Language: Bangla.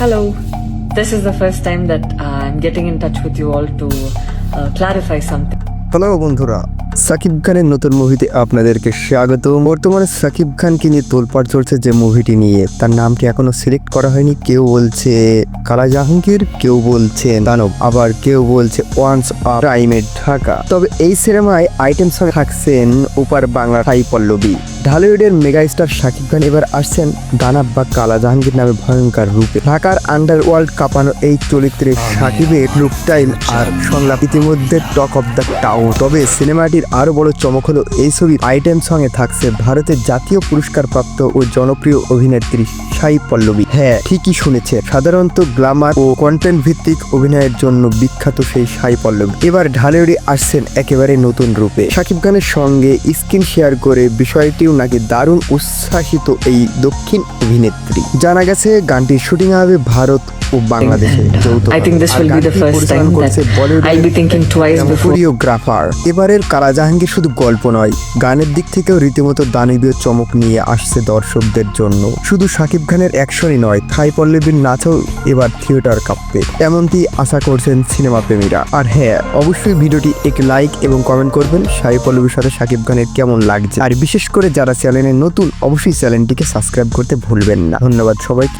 Hello. This is the first time that uh, I'm getting in touch with you all to uh, clarify something. Hello বন্ধুরা। সাকিব খানের নতুন মুভিতে আপনাদেরকে স্বাগত বর্তমানে সাকিব খানকে নিয়ে তোলপাড় চলছে যে মুভিটি নিয়ে। তার নামটি এখনও সিলেক্ট করা হয়নি। কেউ বলছে কালা জাহাঙ্গীর কেউ বলছে দানব। আবার কেউ বলছে ওয়ান্স টাইমের ঢাকা। তবে এই সিনেমায় আইটেম সঙ্গে থাকছেন ওপার বাংলা সাই পল্লবী। ঢালিউডের মেগাস্টার শাকিব খান এবার আসছেন দানাব বা কালা জাহাঙ্গীর নামে ভয়ঙ্কর রূপে। ঢাকার আন্ডারওয়ার্ল্ড কাঁপানো এই চরিত্রে শাকিবের লুক স্টাইল আর সংলাপ ইতিমধ্যে টক অফ দ্য টাউন তবে সিনেমাটির আরও বড় চমক হলো এই ছবির আইটেম সঙ্গে থাকছে ভারতের জাতীয় পুরস্কারপ্রাপ্ত ও জনপ্রিয় অভিনেত্রী সাই পল্লবী। হ্যাঁ ঠিকই শুনেছে। সাধারণত গ্লামার ও কন্টেন্ট ভিত্তিক অভিনয়ের জন্য বিখ্যাত সেই সাই পল্লবী। এবার ঢালিউডে আসছেন একেবারে নতুন রূপে। শাকিব খানের সঙ্গে স্ক্রিন শেয়ার করে বিষয়টিও নাকি দারুণ উৎসাহিত এই দক্ষিণ অভিনেত্রী? জানা গেছে গানটির শুটিং হবে ভারত ও বাংলাদেশে I think this will be the first time that I'll be thinking twice before. Choreographer এবারের কালা জাহাঙ্গীর শুধু গল্প নয় গানের দিক থেকেও রীতিমতো দানবীয় চমক নিয়ে আসছে দর্শকদের জন্য। শুধু শাকিব খানের অ্যাকশনই নয় থাই পল্লবীর নাচও এবার থিয়েটার কাঁপবে এমনটি আশা করছেন সিনেমা প্রেমীরা। আর হ্যাঁ অবশ্যই ভিডিওটি একটি লাইক এবং কমেন্ট করবেন সাই পল্লবীর সাথে শাকিব খানের কেমন লাগছে। আর বিশেষ করে যারা চ্যানেলে নতুন অবশ্যই চ্যানেলটিকে সাবস্ক্রাইব করতে ভুলবেন না। ধন্যবাদ সবাইকে।